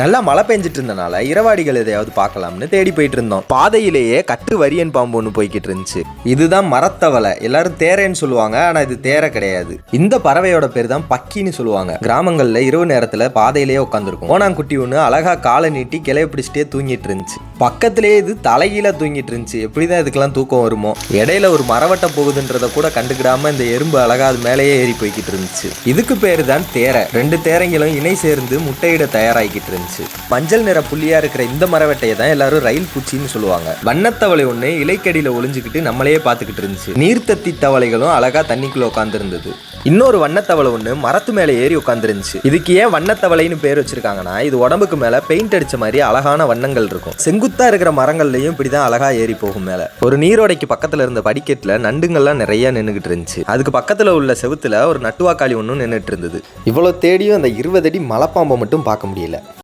நல்லா மழை பெஞ்சிட்டு இருந்தனால இரவாடிகள் எதையாவது பார்க்கலாம்னு தேடி போயிட்டு இருந்தோம் பாதையிலேயே கட்டு வரியன் பாம்பு ஒன்று போய்கிட்டு இருந்துச்சு. இதுதான் மரத்தவலை எல்லாரும் தேரைன்னு சொல்லுவாங்க ஆனா இது தேரை கிடையாது. இந்த பறவையோட பேர் தான் பக்கின்னு சொல்லுவாங்க. கிராமங்களில் இரவு நேரத்தில் பாதையிலேயே உட்காந்துருக்கும் ஓனாங்குட்டி ஒன்று அழகா காலை நீட்டி கிளைய பிடிச்சிட்டே தூங்கிட்டு இருந்துச்சு. பக்கத்திலேயே இது தலைகீழ தூங்கிட்டு இருந்துச்சு. எப்படிதான் இதுக்கெல்லாம் தூக்கம் வருமோ? இடையில ஒரு மரவட்டம் போகுதுன்றத கூட கண்டுக்கிடாம இந்த எறும்பு அழகா அது மேலேயே ஏறி போய்கிட்டு இருந்துச்சு. இதுக்கு பேர் தான் தேரை. ரெண்டு தேரைங்களும் இணை சேர்ந்து முட்டையிட தயாராகிக்கிட்டு இருந்துச்சு. மஞ்சள் நிற புள்ளியா இருக்கிற இந்த மரவட்டையை தான் எல்லாரும் ரயில் பூச்சின்னு சொல்லுவாங்க. வண்ணத்தவளை ஒண்ணு இலைக்கடியில ஒளிஞ்சுக்கிட்டு நம்மளையே பார்த்துக்கிட்டு இருந்துச்சு. நீர்த்தத்தி தவளைகளும் அழகா தண்ணிக்குள்ள உட்காந்துருந்தது இன்னொரு வண்ணத்தவளை ஒண்ணு மரத்து மேல ஏறி உட்காந்துருந்துச்சு இதுக்கு ஏன் வண்ணத்தவளைன்னு பேர் வச்சிருக்காங்கன்னா இது உடம்புக்கு மேல பெயிண்ட் அடிச்ச மாதிரி அழகான வண்ணங்கள் இருக்கும். செங்குத்தா இருக்கிற மரங்கள்லயும் இப்படிதான் அழகா ஏறி போகும் மேல. ஒரு நீரோடைக்கு பக்கத்துல இருந்த படிக்கட்டுல நண்டுங்கள்லாம் நிறைய நின்றுகிட்டு இருந்துச்சு. அதுக்கு பக்கத்துல உள்ள செவுத்துல ஒரு நட்டுவாக்காளி ஒன்றும் நின்றுட்டு இருந்தது. இவ்வளவு தேடியும் அந்த இருபது அடி மலைப்பாம்பை மட்டும் பார்க்க முடியல.